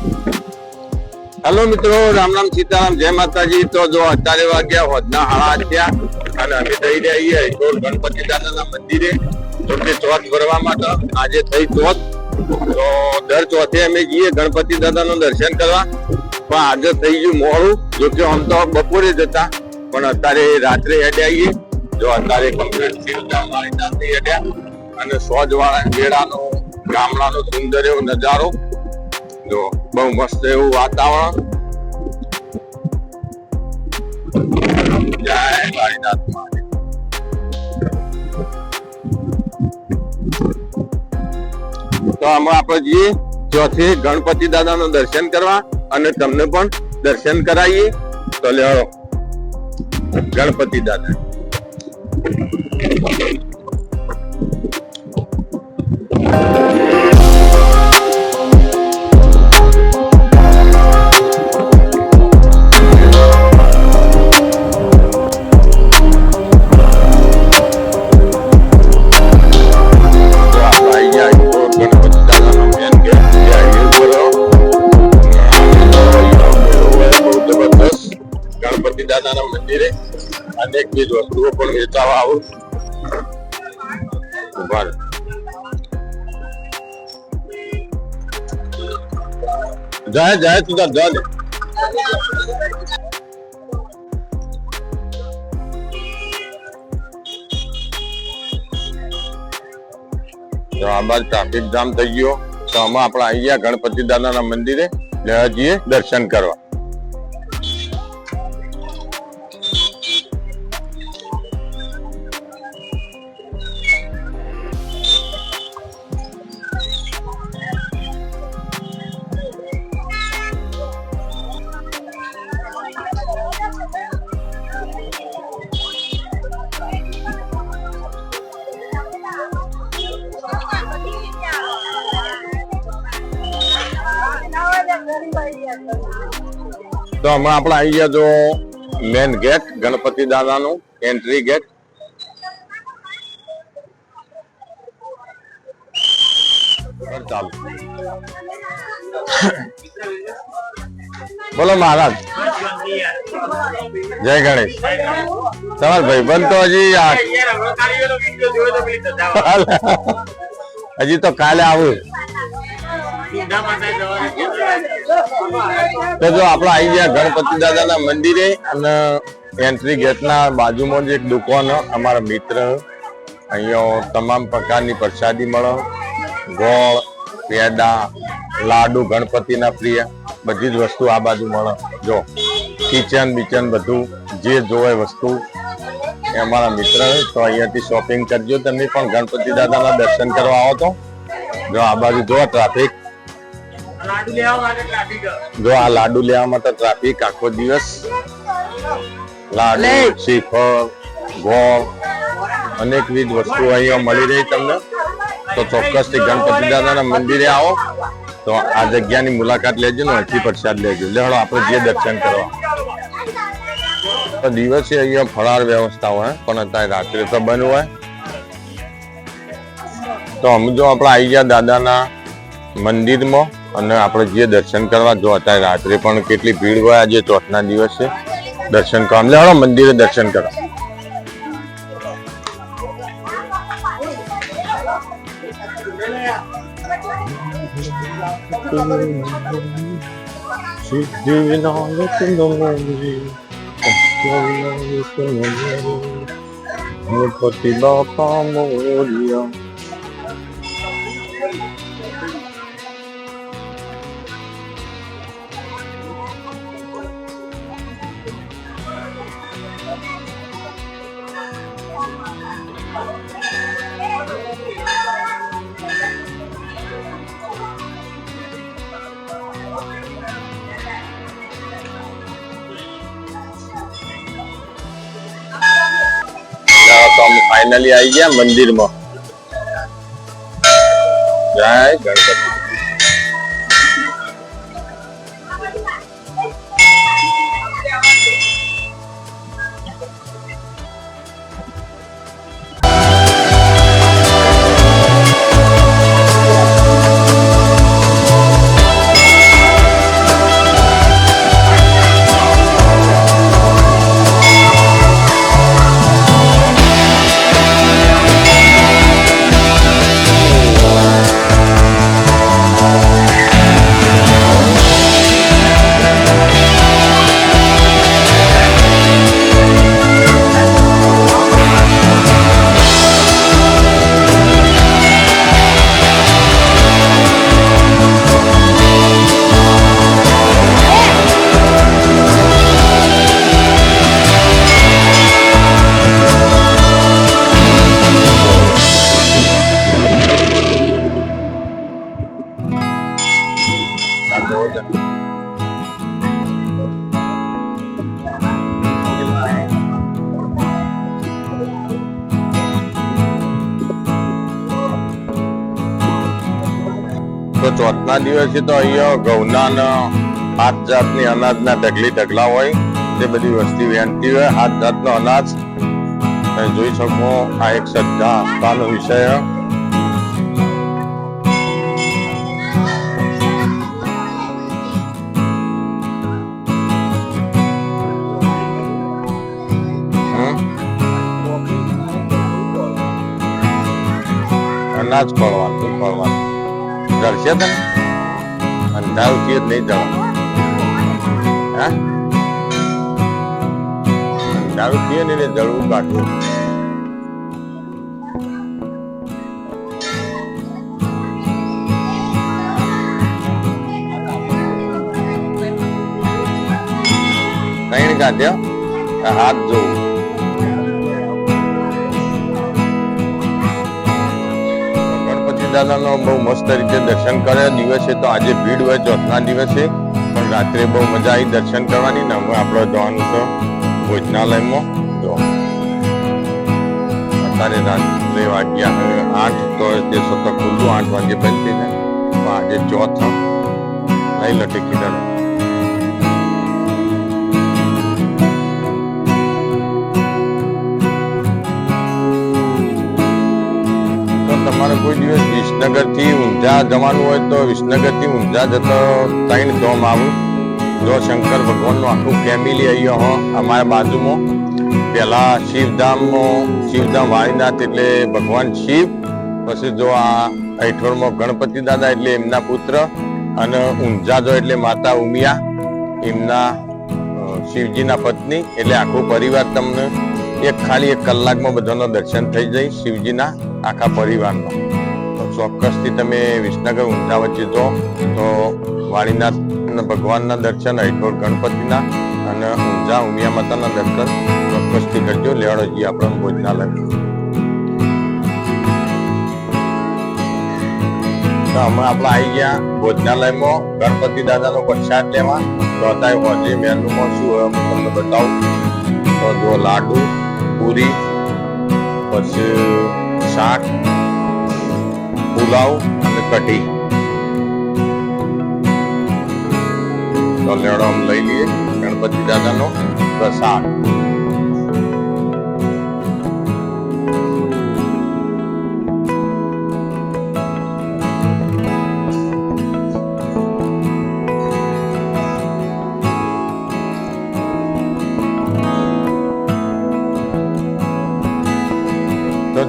Hello મિત્રો, રામ રામ સીતારામ, જય માતાજી. તો જો અત્યારે વાગ્યા હોદના હાળા અત્યા અને અમે થઈ રહ્યા છીએ ઈશ્વર ગણપતિ દાદાના મંદિરે. તો કે ચોથ ભરવા માટે આજે થઈ ચોથ. તો દર ચોથે અમે જઈએ ગણપતિ દાદાનું દર્શન કરવા. પણ આજે થઈ ગયું મોડું, જો આમ તો બપોરે જ હતા. પણ અત્યારે રાત્રે હેડે આવીએ જો અત્યારે કમ્પ્લીટ શિવધામવાળી સાથે હેડ્યા અને સોજ વાળા મેળાનો, ગામડાનો સુંદર એવો નજારો. જો, બહુ મસ્ત એવું વાતાવરણ. જય કાળીનાથ મહાદેવ. તો આમાં આપણે જઈએ ચોથી ગણપતિ દાદાનું દર્શન કરવા અને તમને પણ દર્શન કરાવીએ. તો લેવો ગણપતિ દાદા. બીજ વસ્તુઓ પણ વેચાવા આવું ઊભા. જાય જાય તું તાર જા દે. તો આ ટ્રાફિક જામ થઈ ગયો, તો આમાં આપણે આવી ગયા ગણપતિ દાદાના મંદિરે જઈએ દર્શન કરવા તો હમણાં આપણે આવી ગયા જો મેન ગેટ ગણપતિ દાદાનું એન્ટ્રી ગેટ ચાલુ. બોલો મહારાજ. જય ગણેશ. તમારા ભાઈબંધ તો હજી હજી તો કાલે આવું. તો જો આપણે આવી ગયા ગણપતિ દાદાના મંદિરે અને એન્ટ્રી ગેટના બાજુમાં જ એક દુકાન અમારા મિત્ર અહીંયા તમામ પ્રકારની પ્રસાદી મળે. ગોળ, પેડા, લાડુ ગણપતિના પ્રિય, બધી જ વસ્તુ આ બાજુ મળે. જો કિચન બિચન બધું જે જોવે વસ્તુ એ અમારા મિત્ર તો અહીંયાથી શોપિંગ કરજો. તમે પણ ગણપતિ દાદાના દર્શન કરવા આવો તો. જો આ બાજુ જો ટ્રાફિક જો આ લાડુ લેવામાં તો ટ્રાફિક આખો દિવસ લાડુ શ્રીફળ ગોળ અનેકવિધ વસ્તુઓ અહીંયા મળી રહી તમને. તો ચોક્કસથી ગણપતિ દાદાના મંદિરે આવો. તો આ જગ્યાની મુલાકાત લેજો ને અહીંથી પ્રસાદ લેજો. લેવડો આપણે જે દર્શન કરવા. તો દિવસે અહીંયા ફરાર વ્યવસ્થા હોય પણ અત્યારે રાત્રે તો બંધ હોય. તો અમે જો આપણે આવી ગયા દાદાના મંદિરમાં અને આપણે જે દર્શન કરવા જો અત્યારે રાત્રે પણ કેટલી ભીડ હોય, આજે ચોથના દિવસે. દર્શન કરવા. હળો મંદિરે દર્શન કરવા સિદ્ધિ ગણપતિ બાપા મોરિયા ફાઇનલી આવી ગયા મંદિરમાં. જય ગણપતિ. તો ચોથના દિવસે તો અહીંયા ઘઉંના હાથ જાતની અનાજના ઢગલી ઢગલા હોય, તે બધી વસ્તી વહેંચતી હોય, હાથ જાતનો અનાજ. તમે જોઈ શકો, આ એક શ્રદ્ધા આસ્થાનો વિષય અનાજ પડવાનું ખોળવાનું ખોળવાનું જળશે તને અંધારું થી જ નહીં જવાનું હા? અંધારું થી ને એને જળવું કાઢવું કઈ કાઢ્યો હાથ જોવું. દાદાનો બહુ મસ્ત રીતે દર્શન કરે. દિવસે તો આજે ભીડ હોય, ચોથના દિવસે. પણ રાત્રે બહુ મજા આવી દર્શન કરવાની. ને હવે આપણે જવાનું છે ભોજનાલયમાં. જો. અત્યારે રાત્રે વાગ્યા, હવે આઠ, તો તે સતત ખુલ્લું આઠ વાગે બંધ થઈ આજે ચોથ લઈ લો ટિકિટ કોઈ દિવસ વિસનગરથી ઊંઝા જવાનું હોય તો વિસનગરથી ઊંઝા જતો ત્રણ ધોમ આવું. જો શંકર ભગવાનનું આખું ફેમિલી અહીંયા હો અમારા બાજુમાં. પેલા શિવધામ શિવધામ વાળીનાથ એટલે ભગવાન શિવ, પછી જો આ અઠોરમાં ગણપતિ દાદા એટલે એમના પુત્ર, અને ઊંઝા જો એટલે માતા ઉમિયા, એમના શિવજીના પત્ની, એટલે આખો પરિવાર તમને એક ખાલી એક કલાકમાં બધાનો દર્શન થઈ જાય શિવજીના આખા પરિવારનો. ચોક્કસથી તમે વિસનગર ઊંઝા વચ્ચે જો તો વાળીનાથ ભગવાનના દર્શન હૈઠોળ ગણપતિના અને ઊંઝા ઉમિયા માતાના દર્શન ચોક્કસથી કરજો. લેવડોજી આપણે ભોજનાલય તો અમે આપણે આવી ગયા ભોજનાલયમાં. ગણપતિ દાદાનો પ્રસાદ લેવા. તો અત્યારે હોજે મેનુમાં શું હોય હું તમને બતાવું. તો જો લાડુ, પૂરી, પછી શાક પુલાવ અને કઢી. તો લેવડો લઈ લઈએ ગણપતિ દાદાનો પ્રસાદ.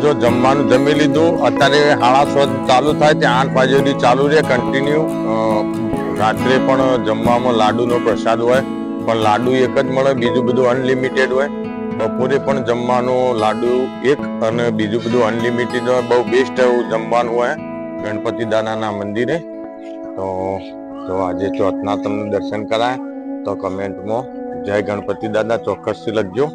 જો જમવાનું જમી લીધું, અત્યારે હાળા છ ચાલુ થાય તે આઠ વાગે સુધી ચાલુ રહે કન્ટિન્યુ રાત્રે પણ જમવામાં લાડુનો પ્રસાદ હોય, પણ લાડુ એક જ મળે, બીજું બધું અનલિમિટેડ હોય. બપોરે પણ જમવાનું લાડુ એક અને બીજું બધું અનલિમિટેડ હોય. બહુ બેસ્ટ એવું જમવાનું હોય, ગણપતિ દાદાના મંદિરે. તો તો આજે ચોથના તમને દર્શન કરાય, તો કમેન્ટમાં જય ગણપતિ દાદા, ચોક્કસથી લખજો.